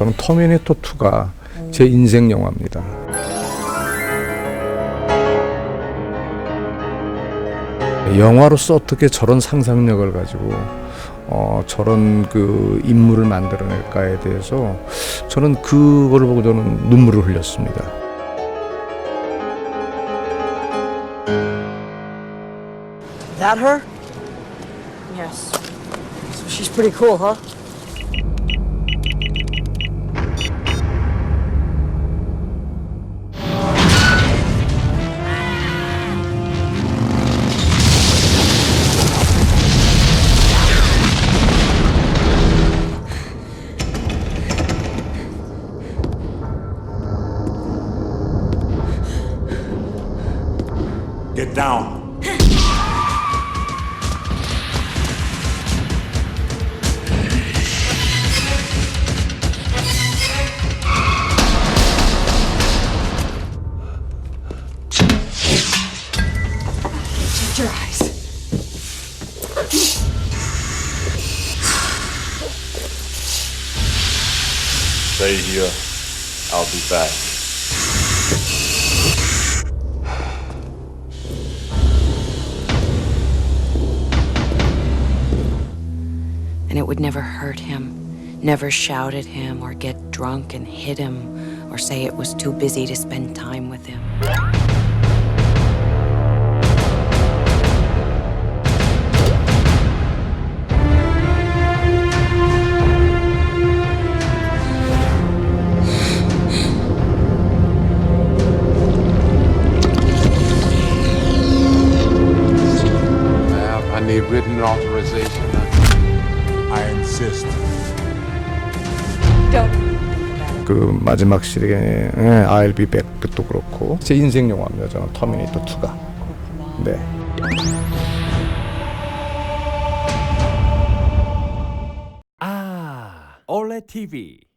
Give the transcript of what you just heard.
저는 터미네이터 2가 제 인생 영화입니다. 영화로서 어떻게 저런 상상력을 가지고 어, 저런 그 인물을 만들어낼까에 대해서 저는 그걸 보고 저는 눈물을 흘렸습니다. That her? Yes. So she's pretty cool, huh? Get down. Shut your eyes. Stay here. I'll be back. Would never hurt him, never shout at him or get drunk and hit him or say it was too busy to spend time with him. Need written authorization. I insist. 그 마지막 시리에 예, I'll be back도 그렇고 제 인생 영화입니다. 저는 터미네이터 2가. 네. 아, 올레 TV.